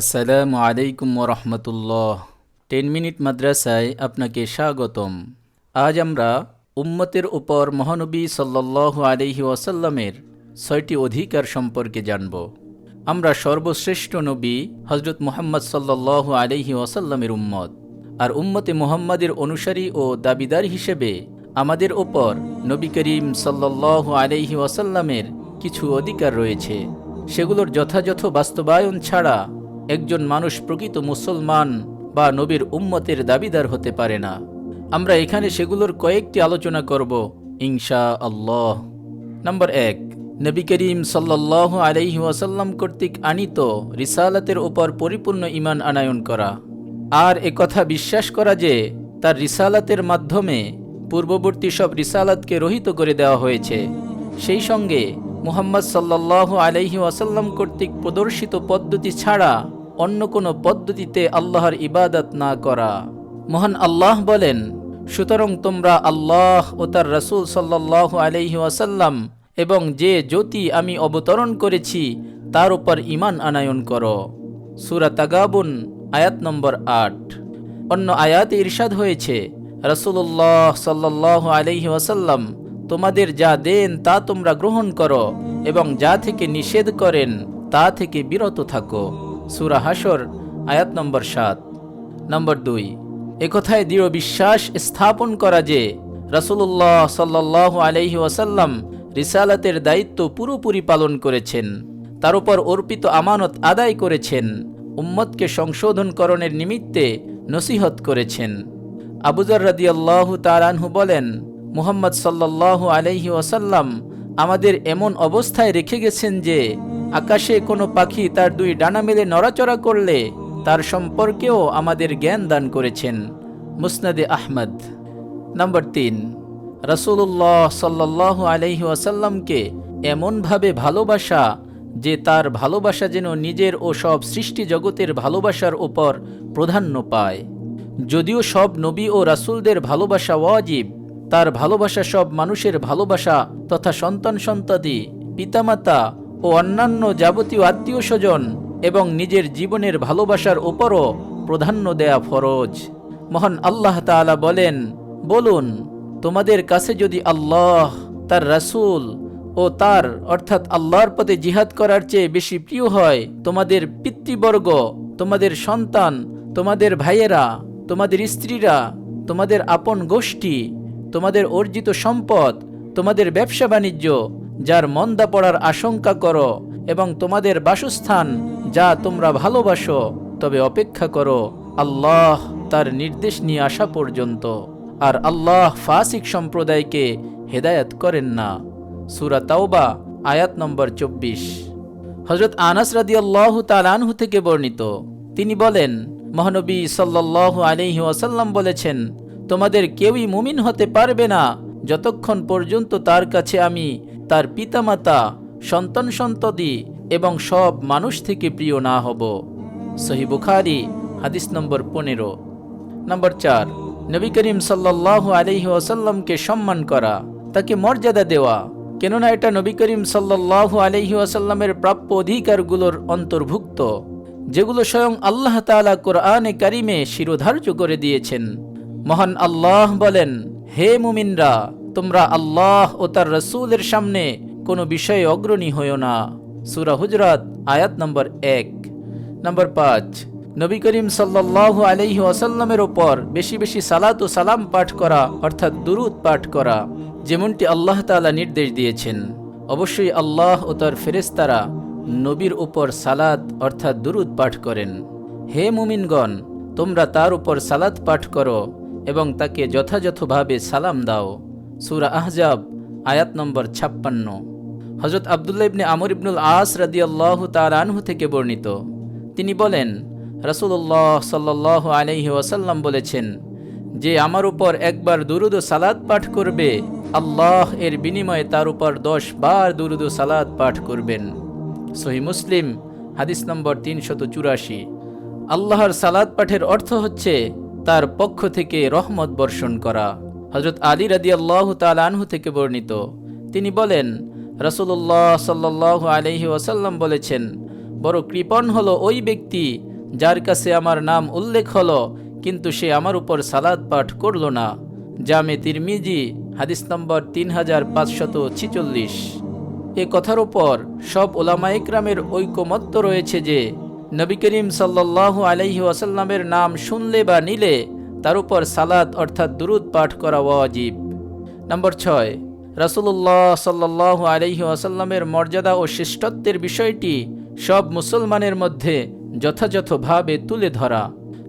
আসসালামু আলাইকুম রহমতুল্লাহ ten minute মাদ্রাসায় আপনাকে স্বাগতম। আজ আমরা উম্মতের উপর মহানবী সাল্লাল্লাহু আলহি ওয়াসাল্লামের ছয়টি অধিকার সম্পর্কে জানব। আমরা সর্বশ্রেষ্ঠ নবী হজরত মুহাম্মদ সাল্লাল্লাহু আলহি ওয়াসাল্লামের উম্মত। আর উম্মতে মুহাম্মাদের অনুসারী ও দাবিদার হিসেবে আমাদের ওপর নবী করিম সাল্লাল্লাহু আলহি ওয়াসাল্লামের কিছু অধিকার রয়েছে। সেগুলোর যথাযথ বাস্তবায়ন ছাড়া একজন মানুষ প্রকৃত মুসলমান বা নবীর উম্মতের দাবিদার হতে পারে না। আমরা এখানে সেগুলোর কয়েকটি আলোচনা করব, ইনশা আল্লাহ। নম্বর এক, নবী করিম সাল্লাহ আলাইহি ওয়াসাল্লাম কর্তৃক আনিত রিসালাতের ওপর পরিপূর্ণ ইমান আনায়ন করা। আর কথা বিশ্বাস করা যে, তার রিসালাতের মাধ্যমে পূর্ববর্তী সব রিসালাতকে রহিত করে দেওয়া হয়েছে। সেই সঙ্গে মুহাম্মদ সাল্লাহ আলাইহি ওয়াসাল্লাম কর্তৃক প্রদর্শিত পদ্ধতি ছাড়া অন্য কোনো পদ্ধতিতে আল্লাহর ইবাদত না করা। মহান আল্লাহ বলেন, সুতরাং তোমরা আল্লাহ ও তার রসুল সাল্লাহ আলাইহি ওয়াসাল্লাম এবং যে জ্যোতি আমি অবতরণ করেছি, তার উপর ইমান আনায়ন করো। সুরা তাগাবুন, আয়াত নম্বর আট। অন্য আয়াতে ইরশাদ হয়েছে রসুল্লাহ সাল্লাহ আলাইহি ওয়াসাল্লাম তোমাদের যা দেন তা তোমরা গ্রহণ করো এবং যা থেকে নিষেধ করেন তা থেকে বিরত থাকো। সুরা হাসর আয়াত নম্বর সাত। নম্বর দুই একথায় দৃঢ় বিশ্বাস স্থাপন করা যে রসুল্লাহ সাল্লাহ আলহি ওয়াসাল্লাম রিসালাতের দায়িত্ব পুরোপুরি পালন করেছেন। তার উপর অর্পিত আমানত আদায় করেছেন। উম্মতকে সংশোধনকরণের নিমিত্তে নসিহত করেছেন। আবুজর রাদিয়াল্লাহ তালানহু বলেন মুহাম্মদ সাল্লাল্লাহু আলহি ওয়াসাল্লাম আমাদের এমন অবস্থায় রেখে গেছেন যে, আকাশে কোনো পাখি তার দুই ডানা মেলে নড়াচড়া করলে তার সম্পর্কেও আমাদের জ্ঞান দান করেছেন মুসনাদে আহমদ। নম্বর তিন রসুল্লাহ সাল্লাহ আলহি ওয়াসাল্লামকে এমনভাবে ভালোবাসা যে তার ভালোবাসা যেন নিজের ও সব সৃষ্টি জগতের ভালোবাসার ওপর প্রাধান্য পায়। যদিও সব নবী ও রাসুলদের ভালোবাসা ওয়াজিব তার ভালোবাসা সব মানুষের ভালোবাসা তথা সন্তান সন্তাদি পিতামাতা ও অন্যান্য যাবতীয় আত্মীয় স্বজন এবং নিজের জীবনের ভালোবাসার ওপরও প্রাধান্য দেয়া ফরজ। মহান আল্লাহ তাআলা বলেন, বলুন, তোমাদের কাছে যদি আল্লাহ, তার রাসূল ও তার, অর্থাৎ আল্লাহর পথে জিহাদ করার চেয়ে বেশি প্রিয় হয়, তোমাদের পিতৃবর্গ, তোমাদের সন্তান, তোমাদের ভাইয়েরা, তোমাদের স্ত্রীরা, তোমাদের আপন গোষ্ঠী তোমাদের অর্জিত সম্পদ, তোমাদের ব্যবসা বাণিজ্য, যার মন্দা পড়ার আশঙ্কা করো, এবং তোমাদের বাসস্থান, যা তোমরা ভালোবাসো, তবে অপেক্ষা করো, আল্লাহ তার নির্দেশ নিয়ে আসা পর্যন্ত। আর আল্লাহ ফাসিক সম্প্রদায়কে হেদায়াত করেন না। সুরা তাওবা, আয়াত নম্বর চব্বিশ। হজরত আনাস রাদি আল্লাহ তালানহু থেকে বর্ণিত। তিনি বলেন, মহানবী সাল্লাহ আলিহি ওয়াসাল্লাম বলেছেন তোমাদের কেউই মুমিন হতে পারবে না। যতক্ষণ পর্যন্ত তার কাছে আমি, তার পিতামাতা, সন্তান সন্ততি এবং সব মানুষ থেকে প্রিয় না হব। সহি বুখারি, হাদিস নম্বর পনেরো। নম্বর চার, নবী করিম সাল্লাহ আলহি ওয়াসাল্লামকে সম্মান করা, তাকে মর্যাদা দেওয়া। কেননা এটা নবী করিম সাল্লাহ আলহি ওয়াসাল্লামের প্রাপ্য অধিকারগুলোর অন্তর্ভুক্ত, যেগুলো স্বয়ং আল্লাহ তালা কোরআনে কারিমে শিরোধার্য করে দিয়েছেন। মহান আল্লাহ বলেন, হে মুমিনরা, তোমরা আল্লাহ ও তার রসুলের সামনে কোনো বিষয়ে অগ্রণী হইও না। সুরা হুজরাত, আয়াত নম্বর এক। নম্বর পাঁচ, নবী করিম সাল্লাহ আলহি ওয়াসাল্লামের ওপর বেশি বেশি সালাত ও সালাম পাঠ করা, অর্থাৎ দুরুদ পাঠ করা, যেমনটি আল্লাহ তালা নির্দেশ দিয়েছেন। অবশ্যই আল্লাহ ও তার ফেরেস্তারা নবীর উপর সালাত, অর্থাৎ দুরুদ পাঠ করেন। হে মুমিনগণ, তোমরা তার উপর সালাত পাঠ করো এবং তাকে যথাযথভাবে সালাম দাও। সুরা আহজাব, আয়াত নম্বর ছাপ্পান্ন। হজরত আবদুল্লা ইবনে আমর ইবনুল আস রাদি আল্লাহ তার আনহু থেকে বর্ণিত। তিনি বলেন রসুল্লাহ সাল্লাহ আলহি ওয়াসাল্লাম বলেছেন, যে আমার উপর একবার দুরুদ সালাদ পাঠ করবে, আল্লাহ এর বিনিময়ে তার উপর দশ বার দুরুদ সালাদ পাঠ করবেন। সহি মুসলিম, হাদিস নম্বর তিনশত চুরাশি। আল্লাহর সালাদ পাঠের অর্থ হচ্ছে তার পক্ষ থেকে রহমত বর্ষণ করা। হজরত আলী রাদি আল্লাহ তালানহু থেকে বর্ণিত। তিনি বলেন রসুল্লাহ সাল্লাহ আলহি ওয়াসাল্লাম বলেছেন, বড় কৃপণ হলো ওই ব্যক্তি যার কাছে আমার নাম উল্লেখ হলো, কিন্তু সে আমার উপর সালাদ পাঠ করল না। জামে তিরমিজি, হাদিস নম্বর তিন হাজার পাঁচশত ছিচল্লিশ। এ কথার উপর সব ওলামা ইকরামের ঐকমত্য রয়েছে যে নবী করিম সাল্লাহ আলহি ওয়াসাল্লামের নাম শুনলে বা নিলে তার উপর সালাদ অর্থাৎ দুরুদ পাঠ করা ওয়াজিব। নম্বর ছয় রাসুল্লাহ সাল্লাহ আলহি ওয়াসাল্লামের মর্যাদা ও শ্রেষ্ঠত্বের বিষয়টি সব মুসলমানের মধ্যে যথাযথভাবে তুলে ধরা।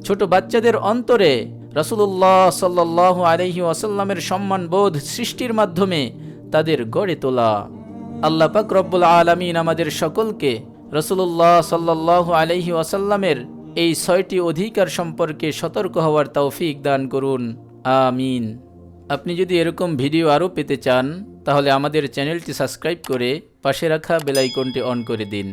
ছোট বাচ্চাদের অন্তরে রাসুলুল্লাহ সাল্লাহ আলহি ওয়াসাল্লামের সম্মানবোধ সৃষ্টির মাধ্যমে তাদের গড়ে তোলা। আল্লাহ পাক রব্বুল আলমিন আমাদের সকলকে রসুল্লাহ সাল্লাহ আলহি ওয়াসাল্লামের এই ছয়টি অধিকার সম্পর্কে সতর্ক হওয়ার তৌফিক দান করুন। আমিন। আপনি যদি এরকম ভিডিও আরও পেতে চান, তাহলে আমাদের চ্যানেলটি সাবস্ক্রাইব করে পাশে রাখা বেলাইকনটি অন করে দিন।